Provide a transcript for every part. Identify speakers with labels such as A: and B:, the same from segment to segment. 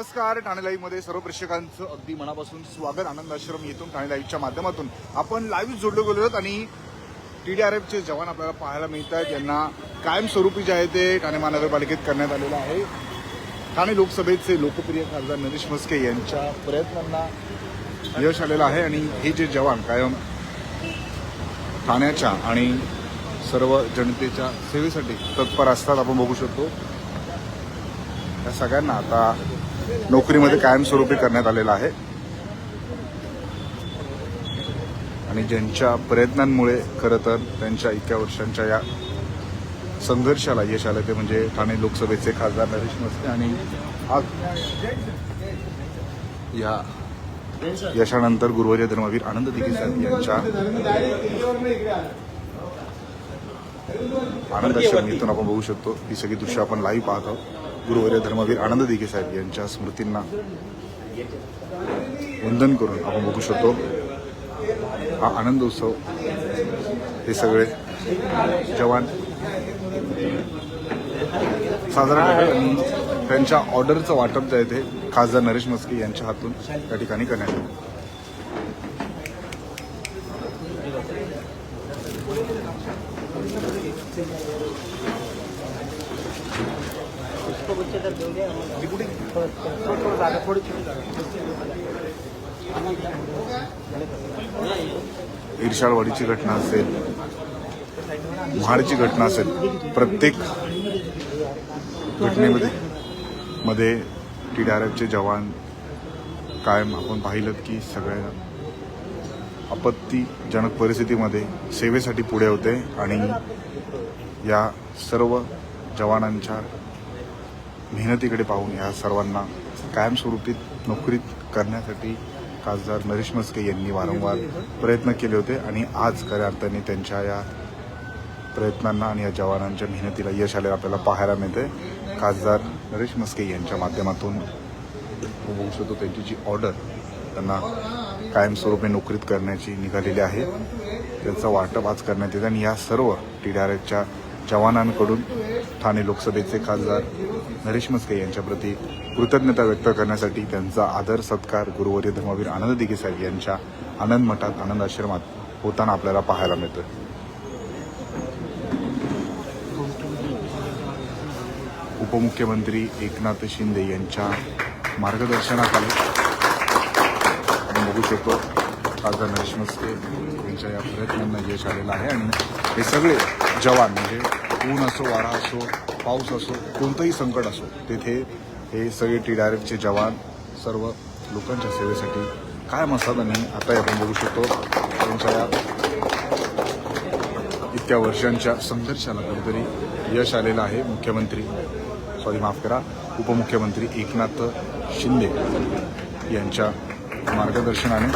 A: नमस्कार ठाणे लाईव्हमध्ये सर्व प्रेक्षकांचं अगदी मनापासून स्वागत आनंद आश्रम येथून ठाणे लाईव्हच्या माध्यमातून. आपण लाईव्ह जोडलो गेलो आहोत आणि टीडीआरएफचे जवान आपल्याला पाहायला मिळत आहेत यांना कायमस्वरूपी जे आहे ते ठाणे महानगरपालिकेत करण्यात आलेलं आहे. ठाणे लोकसभेचे लोकप्रिय खासदार नरेश म्हस्के यांच्या प्रयत्नांना यश आलेलं आहे आणि हे जे जवान कायम ठाण्याच्या आणि सर्व जनतेच्या सेवेसाठी तत्पर असतात आपण बघू शकतो. या सगळ्यांना आता नोकरीमध्ये कायमस्वरूपी करण्यात आलेला आहे. आणि ज्यांच्या प्रयत्नांमुळे खरं तर त्यांच्या इतक्या वर्षांच्या या संघर्षाला यश आलं ते म्हणजे ठाणे लोकसभेचे खासदार नरेश मस्ते आणि या यशानंतर गुरुवर्य धर्मवीर आनंद दिघे साहेब यांच्या आनंद आश्रम आपण बघू शकतो. ही सगळी दृश्य आपण लाईव्ह पाहत आहोत. गुरुवर्य धर्मवीर आनंद दिघे साहेब यांच्या स्मृतींना वंदन करून आपण बघू शकतो हा आनंद उत्सव हे सगळे जवान साजरा त्यांच्या ऑर्डरचं वाटप जे आहे ते खासदार नरेश मस्के यांच्या हातून त्या ठिकाणी करण्यात आलं. ईर्षाळवाडीची घटना असेल महाडची घटना असेल प्रत्येक घटनेमध्ये मध्ये टी डी आर एफचे जवान कायम आपण पाहिलं की सगळ्या आपत्तीजनक परिस्थितीमध्ये सेवेसाठी पुढे होते आणि या सर्व जवानांच्या मेहनतीकडे पाहून या सर्वांना कायमस्वरूपीत नोकरीत करण्यासाठी खासदार नरेश मस्के यांनी वारंवार प्रयत्न केले होते आणि आज खऱ्या अर्थाने त्यांच्या या प्रयत्नांना आणि या जवानांच्या मेहनतीला यश आले आपल्याला पाहायला मिळते खासदार नरेश मस्के यांच्या माध्यमातून आपण बघू शकतो त्यांची जी ऑर्डर त्यांना कायमस्वरूपी नोकरीत करण्याची निघालेली आहे. त्यांचं वाटप आज करण्यात येतं आणि या सर्व टी डी आर एफच्या जवानांकडून ठाणे लोकसभेचे खासदार नरेश मस्के यांच्याप्रती कृतज्ञता व्यक्त करण्यासाठी त्यांचा आदर सत्कार गुरुवर्य धर्मवीर आनंद दिघे साहेब यांच्या आनंद मठात आनंद आश्रमात होताना आपल्याला पाहायला मिळतं उपमुख्यमंत्री एकनाथ शिंदे यांच्या मार्गदर्शनाखाली आपण बघू शकतो खासदार नरेश मस्के यांच्या या प्रयत्नांना यश आलेलं आहे आणि हे सगळे जवान म्हणजे ऊन असो वारा असो पाऊस असो कोणतंही संकट असो तेथे हे सगळे टी डी आर एफचे जवान सर्व लोकांच्या सेवेसाठी काय असतात आता आपण बघू शकतो त्यांच्या या इतक्या वर्षांच्या संघर्षाला कुठेतरी यश आलेलं आहे. मुख्यमंत्री सॉरी माफ करा उपमुख्यमंत्री एकनाथ शिंदे यांच्या मार्गदर्शनाने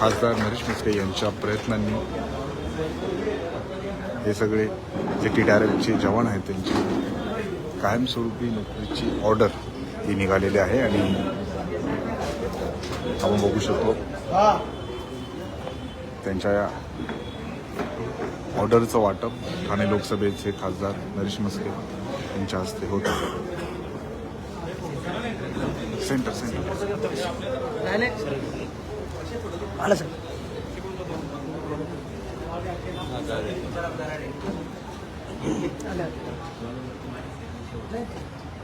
A: खासदार नरेश मिस्के यांच्या प्रयत्नांनी हे सगळे जे टी डी आर एफचे जवान आहेत त्यांची. कायमस्वरूपी नोकरीची ऑर्डर ही निघालेली आहे आणि आपण बघू शकतो. त्यांच्या या ऑर्डरचं वाटप ठाणे लोकसभेचे खासदार नरेश मस्के यांच्या हस्ते होत सेंटर सेंटर
B: आलं सर.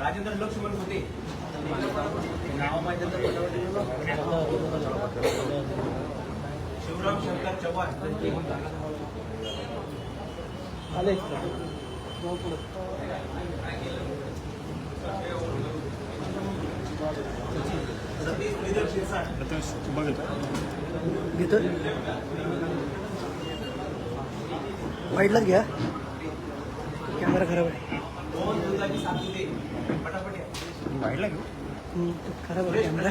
C: राजेंद्र लक्ष्मण होते. शिवराम शंकर चव्हाण
B: आले
C: सतीश श्रीधर शिरसाट
B: घेतो वाईटलाच घ्या. कॅमेरा खराब आहे. वाईटला घेऊ खराब आहे कॅमेरा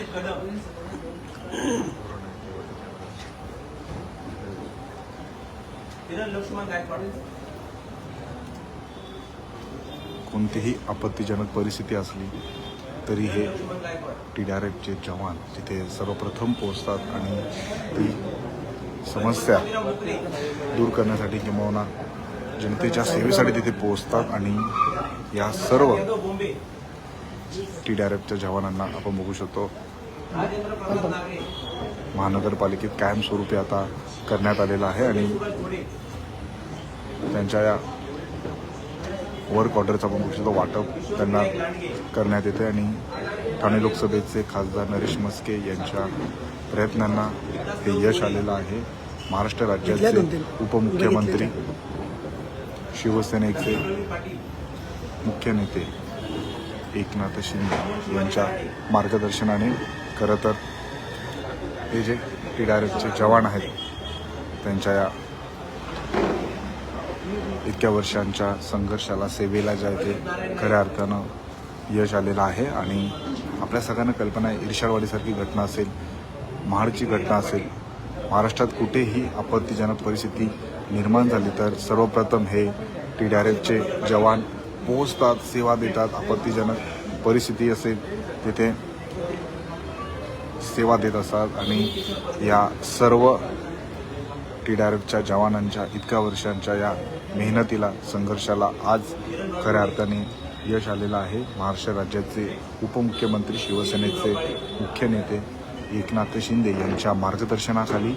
A: कोणतीही आपत्तीजनक परिस्थिती असली तरी हे टी डी आर एफचे जवान तिथे सर्वप्रथम पोहोचतात आणि ती समस्या दूर करण्यासाठी किंवा जनतेच्या सेवेसाठी तिथे पोहोचतात आणि या सर्व टी डी आर एफच्या जवानांना आपण बघू शकतो. महानगरपालिकेत कायमस्वरूपी आता करण्यात आलेलं आहे आणि त्यांच्या या वर्क ऑर्डरचं आपण बघू शकतो. वाटप त्यांना करण्यात येते आणि ठाणे लोकसभेचे खासदार नरेश मस्के यांच्या प्रयत्नांना हे यश आलेलं आहे. महाराष्ट्र राज्याचे. उपमुख्यमंत्री शिवसेनेचे मुख्य नेते एकनाथ शिंदे यांच्या मार्गदर्शनाने खरं तर हे जे टी डायरेक्टचे जवान आहेत त्यांच्या या इतक्या वर्षांच्या संघर्षाला सेवेला जे आहे ते खऱ्या अर्थानं यश आलेलं आहे आणि आपल्या सगळ्यांना कल्पना आहे इर्षाडवाडीसारखी घटना असेल महाडची घटना असेल महाराष्ट्रात कुठेही आपत्तीजनक परिस्थिती निर्माण झाली तर सर्वप्रथम हे टी डी आर एफचे जवान पोहोचतात सेवा देतात आपत्तीजनक परिस्थिती असेल तिथे सेवा देत असतात आणि या सर्व टी डी आर एफच्या जवानांच्या इतक्या वर्षांच्या या मेहनतीला संघर्षाला आज खऱ्या अर्थाने यश आलेलं आहे. महाराष्ट्र राज्याचे उपमुख्यमंत्री शिवसेनेचे मुख्य नेते एकनाथ शिंदे यांच्या मार्गदर्शनाखाली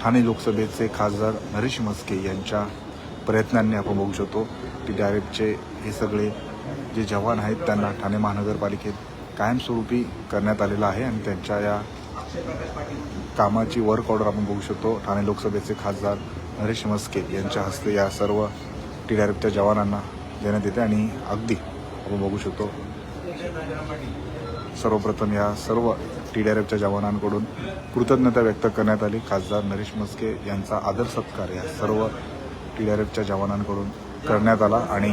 A: ठाणे लोकसभेचे खासदार नरेश मस्के यांच्या प्रयत्नांनी आपण बघू शकतो टी डायरेक्टचे हे सगळे जे जवान आहेत त्यांना ठाणे महानगरपालिकेत कायमस्वरूपी करण्यात आलेलं आहे आणि त्यांच्या या कामाची वर्क ऑर्डर आपण बघू शकतो. ठाणे लोकसभेचे खासदार नरेश मस्के यांच्या हस्ते या सर्व टी डी आर जवानांना देण्यात येते आणि अगदी आपण बघू शकतो. सर्वप्रथम या सर्व टी डी आर एफच्या जवानांकडून कृतज्ञता व्यक्त करण्यात आली. खासदार नरेश मस्के यांचा आदर सत्कार या सर्व टी डी आर एफच्या जवानांकडून करण्यात आला आणि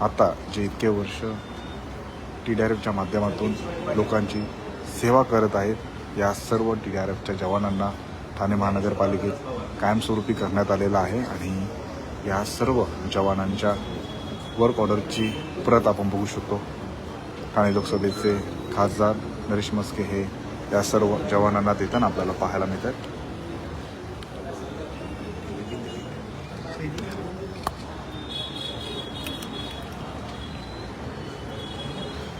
A: आता जे इतके वर्ष टी डी आर एफच्या माध्यमातून लोकांची सेवा करत आहेत या सर्व टी डी आर एफच्या जवानांना ठाणे महानगरपालिकेत कायमस्वरूपी करण्यात आलेलं आहे आणि या सर्व जवानांच्या वर्क ऑर्डरची प्रत आपण बघू शकतो. ठाणे लोकसभेचे खासदार नरेश मस्के हे या सर्व जवानांना देताना आपल्याला पाहायला मिळतात.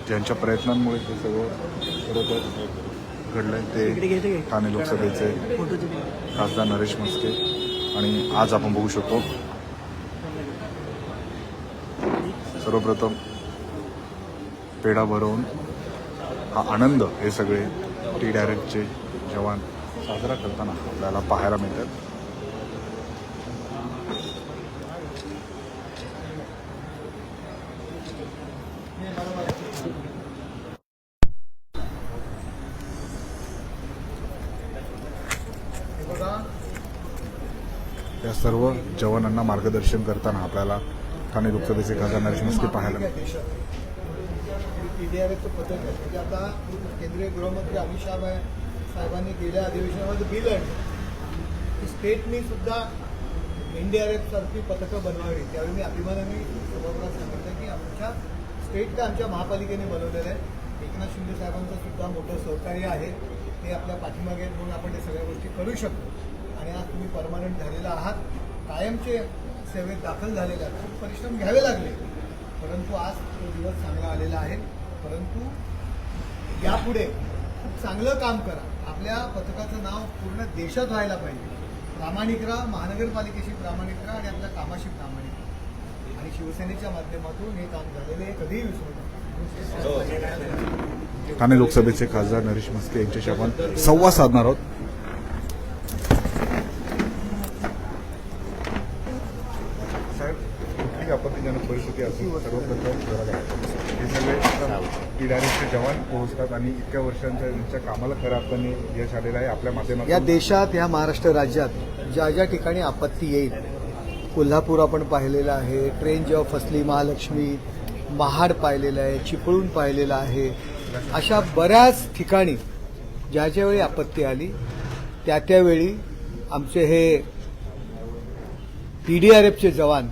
A: ज्यांच्या प्रयत्नांमुळे हे सगळं बरोबर घडलंय ते ठाणे लोकसभेचे खासदार नरेश मस्के. आणि आज आपण बघू शकतो सर्वप्रथम पेढा भरवून हा आनंद हे सगळे टी डायरेक्टचे जवान साजरा करताना आपल्याला पाहायला मिळतात. या सर्व जवानांना मार्गदर्शन करताना आपल्याला ठाणे लोकसभेचे खासदार नरेश मस्के पाहायला मिळतात.
D: ईडीआरएफचं पथक आहे. म्हणजे आता केंद्रीय गृहमंत्री अमित शाह साहेबांनी गेल्या अधिवेशनामध्ये बिल आणलं की स्टेटनी सुद्धा एनडीआरएफ सारखी पथकं बनवावी. त्यावेळी मी अभिमानाने सभागृहात सांगितलं की आमच्या स्टेटला आमच्या महापालिकेने बनवलेलं आहे. एकनाथ शिंदे साहेबांचं सुद्धा मोठं सहकार्य आहे. ते आपल्या पाठीमागे म्हणून आपण हे सगळ्या गोष्टी करू शकतो. आणि आज तुम्ही परमानंट झालेला आहात. कायमचे सेवेत दाखल झालेले आहात. खूप परिश्रम घ्यावे लागले. परंतु आज तो दिवस चांगला आलेला आहे. परंतु यापुढे खूप चांगलं काम करा. आपल्या पथकाचं नाव पूर्ण देशात व्हायला पाहिजे. प्रामाणिक राहा महानगरपालिकेशी प्रामाणिक राहा आणि आपल्या कामाशी प्रामाणिक राहा. आणि शिवसेनेच्या माध्यमातून हे काम झालेलं आहे कधीही विसरू नका.
A: ठाणे लोकसभेचे खासदार नरेश मस्के यांच्याशी आपण संवाद साधणार आहोत. साहेब कुठली आपत्तीजनक परिस्थिती हे सगळे टी जवान पोहोचतात आणि इतक्या वर्षांच्या त्यांच्या कामाला खऱ्या अर्थाने यश आलेलं आहे आपल्या माध्यमात
D: या देशात ह्या महाराष्ट्र राज्यात ज्या ज्या ठिकाणी आपत्ती येईल कोल्हापूर आपण पाहिलेलं आहे ट्रेन जेव्हा फसली महालक्ष्मी महाड पाहिलेलं आहे चिपळूण पाहिलेलं आहे अशा बऱ्याच ठिकाणी ज्या ज्यावेळी आपत्ती आली त्या त्यावेळी आमचे हे पी डी आर एफचे जवान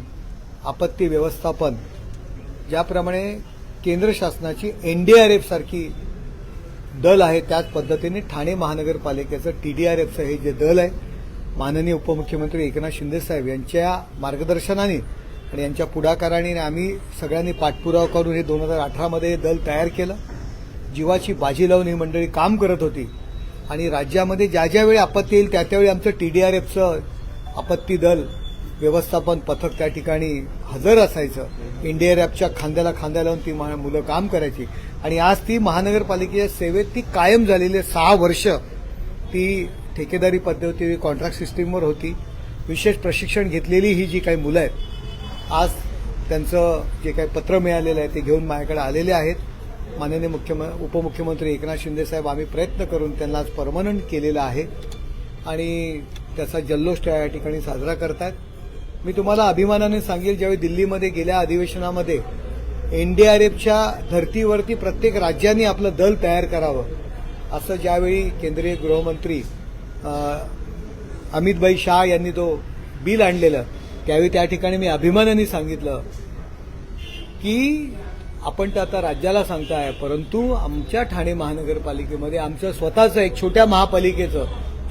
D: आपत्ती व्यवस्थापन ज्याप्रमाणे केंद्र शासनाची एन डी आर एफ सारखी दल आहे त्याच पद्धतीने ठाणे महानगरपालिकेचं टी डी आर एफचं हे जे दल आहे माननीय उपमुख्यमंत्री एकनाथ शिंदे साहेब यांच्या मार्गदर्शनाने आणि यांच्या पुढाकाराने आम्ही सगळ्यांनी पाठपुरावा करून हे दोन हजार अठरामध्ये दल तयार केलं. जीवाची बाजी लावून ही मंडळी काम करत होती आणि राज्यामध्ये ज्या ज्यावेळी आपत्ती येईल त्या त्यावेळी आमचं टी डी आर एफचं आपत्ती दल व्यवस्थापन पथक त्या ठिकाणी हजर असायचं. इंडिया रॅपच्या खांद्याला खांद्या लावून ती मा- मुलं काम करायची. आणि आज ती महानगरपालिकेच्या सेवेत ती कायम झालेली आहे. सहा वर्ष ती ठेकेदारी पद्धती कॉन्ट्रॅक्ट सिस्टीमवर होती. विशेष प्रशिक्षण घेतलेली ही जी काही मुलं आहेत आज त्यांचं जे काही पत्र मिळालेलं आहे ते घेऊन माझ्याकडे आलेले आहेत. माननीय मुख्यम उपमुख्यमंत्री एकनाथ शिंदेसाहेब आम्ही प्रयत्न करून त्यांना आज परमनंट केलेलं आहे. आणि त्याचा जल्लोष त्या या ठिकाणी साजरा करतात मी तुम्हाला अभिमानाने सांगेल ज्यावेळी दिल्लीमध्ये गेल्या अधिवेशनामध्ये एनडीआरएफच्या धर्तीवरती प्रत्येक राज्यांनी आपलं दल तयार करावं असं ज्यावेळी केंद्रीय गृहमंत्री अ, अमितभाई शाह यांनी तो बिल आणलेलं त्यावेळी त्या ठिकाणी मी अभिमानाने सांगितलं की आपण तर आता राज्याला सांगताय परंतु आमच्या ठाणे महानगरपालिकेमध्ये आमचं स्वतःचं एक छोट्या महापालिकेचं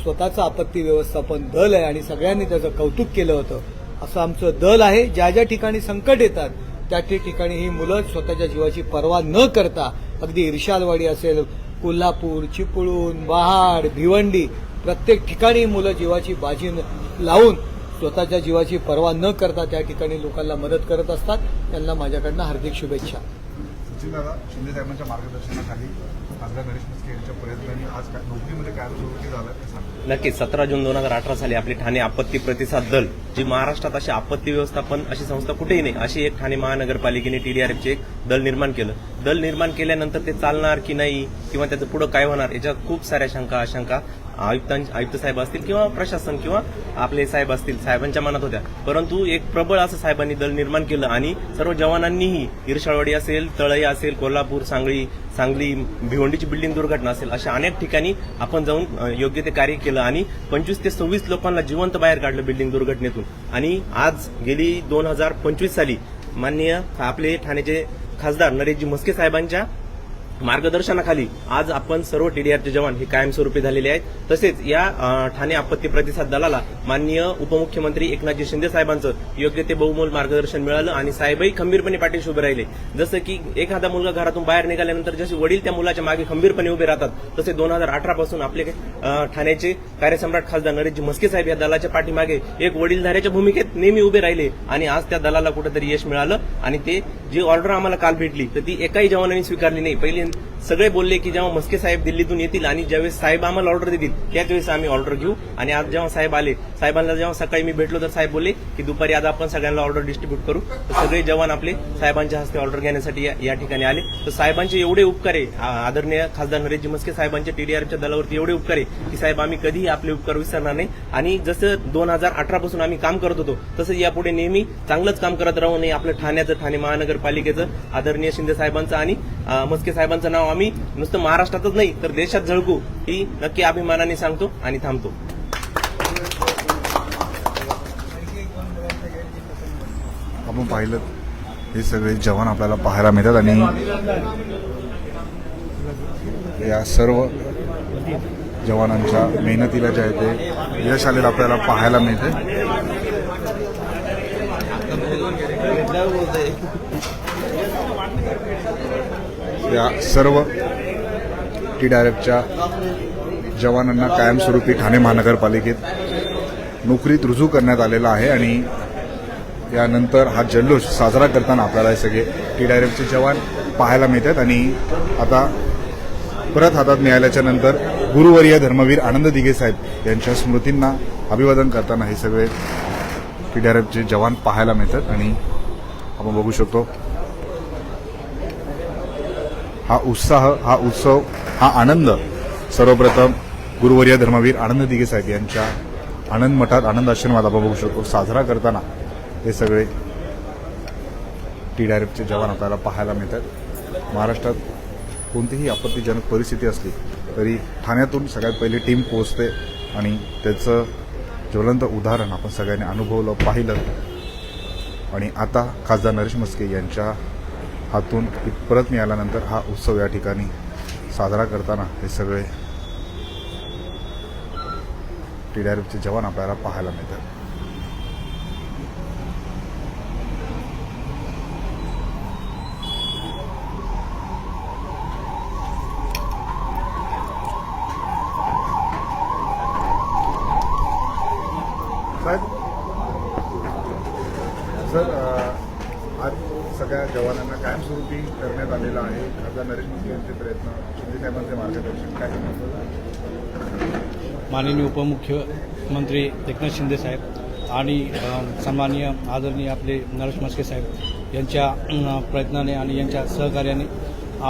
D: स्वतःचं आपत्ती व्यवस्थापन दल आहे आणि सगळ्यांनी त्याचं कौतुक केलं होतं. असं आमचं दल आहे. ज्या ज्या ठिकाणी संकट येतात त्या त्या ठिकाणी ही मुलं स्वतःच्या जीवाची पर्वा न करता अगदी इर्शालवाडी असेल कोल्हापूर चिपळूण महाड भिवंडी प्रत्येक ठिकाणी मुलं जीवाची बाजी लावून स्वतःच्या जीवाची पर्वा न करता त्या ठिकाणी लोकांना मदत करत असतात. त्यांना माझ्याकडनं हार्दिक शुभेच्छा.
A: सचिन शिंदे साहेबांच्या मार्गदर्शनाखाली खासदार गणेश मस्के यांच्या प्रयत्नांनी आज नोकरीमध्ये काय सुरू झालं ते
E: नक्कीच. सतरा जून दोन हजार अठरा साली आपली ठाणे आपत्ती प्रतिसाद दल जी महाराष्ट्रात अशी आपत्ती व्यवस्थापन अशी संस्था कुठेही नाही अशी एक ठाणे महानगरपालिकेने टीडीआरएफचे एक दल निर्माण केलं. दल निर्माण केल्यानंतर ते चालणार की नाही किंवा त्याचं पुढं काय होणार याच्या खूप साऱ्या शंका आशंका आयुक्तां आयुक्त साहेब असतील किंवा प्रशासन किंवा आपले साहेब असतील साहेबांच्या मनात होत्या. परंतु एक प्रबळ असं साहेबांनी दल निर्माण केलं आणि सर्व जवानांनीही इरशाळवाडी असेल तळई असेल कोल्हापूर सांगली सांगली भिवंडीची बिल्डिंग दुर्घटना असेल अशा अनेक ठिकाणी आपण जाऊन योग्य ते कार्य केलं आणि पंचवीस ते सव्वीस लोकांना जिवंत बाहेर काढलं बिल्डिंग दुर्घटनेतून. आणि आज गेली दोन हजार पंचवीस साली माननीय आपले ठाण्याचे खासदार नरेशजी म्हस्के साहेबांच्या मार्गदर्शनाखाली आज आपण सर्व टीडीआरचे जवान हे कायमस्वरूपी झालेले आहेत. तसेच या ठाणे आपत्ती प्रतिसाद दलाला माननीय उपमुख्यमंत्री एकनाथजी शिंदे साहेबांचं योग्य ते बहुमोल मार्गदर्शन मिळालं आणि साहेबही खंबीरपणे पाठीशी उभे राहिले. जसं की एखादा मुलगा घरातून बाहेर निघाल्यानंतर जसे वडील त्या मुलाच्या मागे खंबीरपणे उभे राहतात तसे दोन हजार अठरा पासून आपले ठाण्याचे कार्यसम्राट खासदार नरेशजी म्हस्के साहेब या दलाच्या पाठीमागे एक वडीलधाऱ्याच्या भूमिकेत नेहमी उभे राहिले आणि आज त्या दलाला कुठेतरी यश मिळालं आणि ते जी ऑर्डर आम्हाला काल भेटली तर ती एकाही जवानांनी स्वीकारली नाही. पहिले in सगळे बोलले की जेव्हा मस्के साहेब दिल्लीतून येतील आणि ज्यावेळेस साहेब आम्हाला ऑर्डर देतील त्याच वेळेस आम्ही ऑर्डर घेऊ. आणि आज जेव्हा साहेब आले साहेबांना जेव्हा सकाळी मी भेटलो तर साहेब बोलले की दुपारी आज आपण सगळ्यांना ऑर्डर डिस्ट्रीब्यूट करू. तर सगळे जवान आपले साहेबांच्या हस्ते ऑर्डर घेण्यासाठी या- ठिकाणी आले. तर साहेबांचे एवढे उपकार आहे आदरणीय खासदार नरेशजी मस्के साहेबांच्या टीडीआरच्या दलावरती एवढे उपकार आहे की साहेब आम्ही कधीही आपले उपकार विसरणार नाही. आणि जसं दोन हजार अठरा पासून आम्ही काम करत होतो तसं यापुढे नेहमी चांगलंच काम करत राहू नये. आपलं ठाण्याचं ठाणे महानगरपालिकेचं आदरणीय शिंदे साहेबांचं आणि मस्के साहेबांचं नाव आम्ही नुसतं महाराष्ट्रातच नाही तर देशात झळकू ही नक्की अभिमानाने सांगतो आणि थांबतो.
A: आपण पाहिलं हे सगळे जवान आपल्याला पाहायला मिळतात आणि या सर्व जवानांच्या मेहनतीला जे आहे ते यश आलेलं आपल्याला पाहायला मिळते या सर्व टी डायरेक्टच्या जवानांना कायमस्वरूपी ठाणे महानगरपालिकेत नोकरीत रुजू करण्यात आलेला आहे आणि यानंतर हा जल्लोष साजरा करताना आपल्याला हे सगळे टी डायरेक्टचे जवान पाहायला मिळतात आणि आता परत हातात मिळाल्याच्या नंतर गुरुवर्य धर्मवीर आनंद दिघे साहेब यांच्या स्मृतींना अभिवादन करताना हे सगळे टी डायरेक्टचे जवान पाहायला मिळतात आणि आपण बघू शकतो. हा उत्साह हा उत्सव हा आनंद सर्वप्रथम गुरुवर्य धर्मवीर आनंद दिघे साहेब यांच्या आनंद मठात आनंद आश्रमात आपण बघू शकतो. साजरा करताना हे सगळे टी डायरेक्टचे जवान आपल्याला पाहायला मिळतात. महाराष्ट्रात कोणतीही आपत्तीजनक परिस्थिती असली तरी ठाण्यातून सगळ्यात पहिली टीम पोहोचते आणि त्याचं ज्वलंत उदाहरण आपण सगळ्यांनी अनुभवलं पाहिलं. आणि आता खासदार नरेश मस्के यांच्या हातून परत मिळाल्यानंतर हा उत्सव या ठिकाणी साजरा करताना हे सगळे टी डायरेक्टचे जवान आपल्याला पाहायला मिळतात सर अ, आज सगळ्या जवानांना कायमस्वरूपी करण्यात आलेला आहे खासदार नरेश मोदी यांचे प्रयत्न शिंदे साहेबांचे मार्गदर्शन काय सांगणार
F: माननीय उपमुख्यमंत्री एकनाथ शिंदे साहेब आणि सन्माननीय आदरणीय आपले नरेश मस्के साहेब यांच्या प्रयत्नाने आणि यांच्या सहकार्याने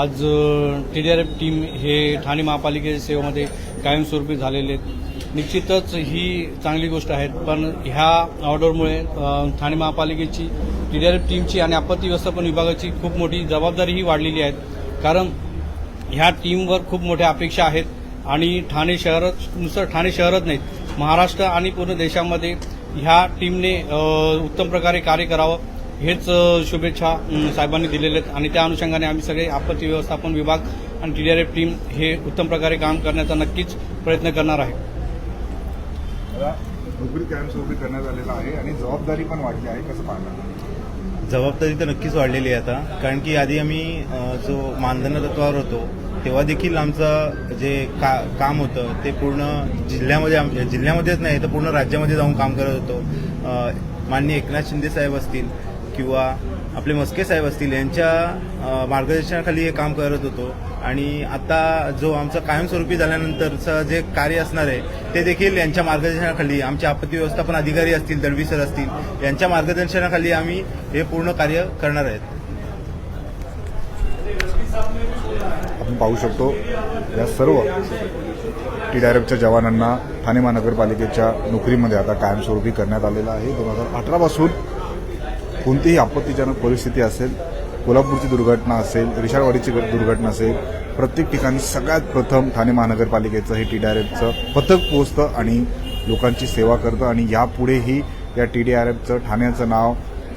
F: आज T D R F team हे ठाणे महापालिकेच्या सेवेमध्ये कायमस्वरूपी झालेले आहेत. निश्चितच ही चांगली गोष्ट आहे पण ह्या ऑर्डरमुळे ठाणे महापालिकेची टी डी आर एफ टीमची आणि आपत्ती व्यवस्थापन विभागाची खूप मोठी जबाबदारीही वाढलेली आहे. कारण ह्या टीमवर खूप मोठ्या अपेक्षा आहेत. आणि ठाणे शहरच नुसतं ठाणे शहरच नाहीत महाराष्ट्र आणि पूर्ण देशामध्ये ह्या टीमने उत्तम प्रकारे कार्य करावं हेच शुभेच्छा साहेबांनी दिलेल्या आहेत. आणि त्या अनुषंगाने आम्ही सगळे आपत्ती व्यवस्थापन विभाग आणि T D R F team हे उत्तम प्रकारे काम करण्याचा नक्कीच प्रयत्न करणार आहे.
A: आता नोकरी कायमस्वरूपी करण्यात आलेला आहे आणि जबाबदारी पण वाढली आहे कसं पाहणार?
G: जबाबदारी तर नक्कीच वाढलेली आहे आता. कारण की आधी आम्ही जो मानधन तत्वावर होतो तेव्हा देखील आमचं जे का काम होतं ते पूर्ण जिल्ह्यामध्ये आम- जिल्ह्यामध्येच नाही तर पूर्ण राज्यामध्ये जाऊन काम करत होतो. माननीय एकनाथ शिंदे साहेब असतील किंवा आपले मस्के साहेब असतील यांच्या मार्गदर्शनाखाली हे काम करत होतो. आणि आता जो आमचं कायमस्वरूपी झाल्यानंतरचं जे कार्य असणार आहे ते देखील यांच्या मार्गदर्शनाखाली आमचे आपत्ती व्यवस्थापन अधिकारी असतील दळवी सर असतील यांच्या मार्गदर्शनाखाली आम्ही हे पूर्ण कार्य करणार आहेत.
A: आपण पाहू शकतो या सर्व टी डायरेक्टच्या जवानांना ठाणे महानगरपालिकेच्या नोकरीमध्ये आता कायमस्वरूपी करण्यात आलेलं आहे. दोन हजार अठरापासून कोणतीही आपत्तीजनक परिस्थिती असेल कोल्हापूरची दुर्घटना असेल रिशाळवाडीची दुर्घटना असेल प्रत्येक ठिकाणी सगळ्यात प्रथम ठाणे महानगरपालिकेचं हे टी डी आर एफचं पथक पोचतं आणि लोकांची सेवा करतं. आणि यापुढेही या टी डी आर एफचं ठाण्याचं नाव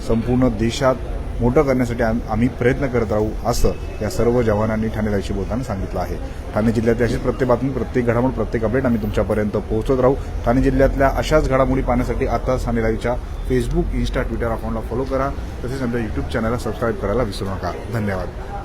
A: संपूर्ण देशात मोठं करण्यासाठी आम्ही प्रयत्न करत राहू असं या सर्व जवानांनी ठाणेदारशी बोलताना सांगितलं आहे. ठाणे जिल्ह्यातली अशीच प्रत्येक बातमी प्रत्येक घडामोड प्रत्येक अपडेट आम्ही तुमच्यापर्यंत पोहोचत राहू. ठाणे जिल्ह्यातल्या अशाच घडामोडी पाहण्यासाठी आता ठाणेदारीच्या फेसबुक इन्स्टा ट्विटर अकाउंटला फॉलो करा. तसेच आमच्या युट्यूब चॅनलला सबस्क्राईब करायला विसरू नका. धन्यवाद.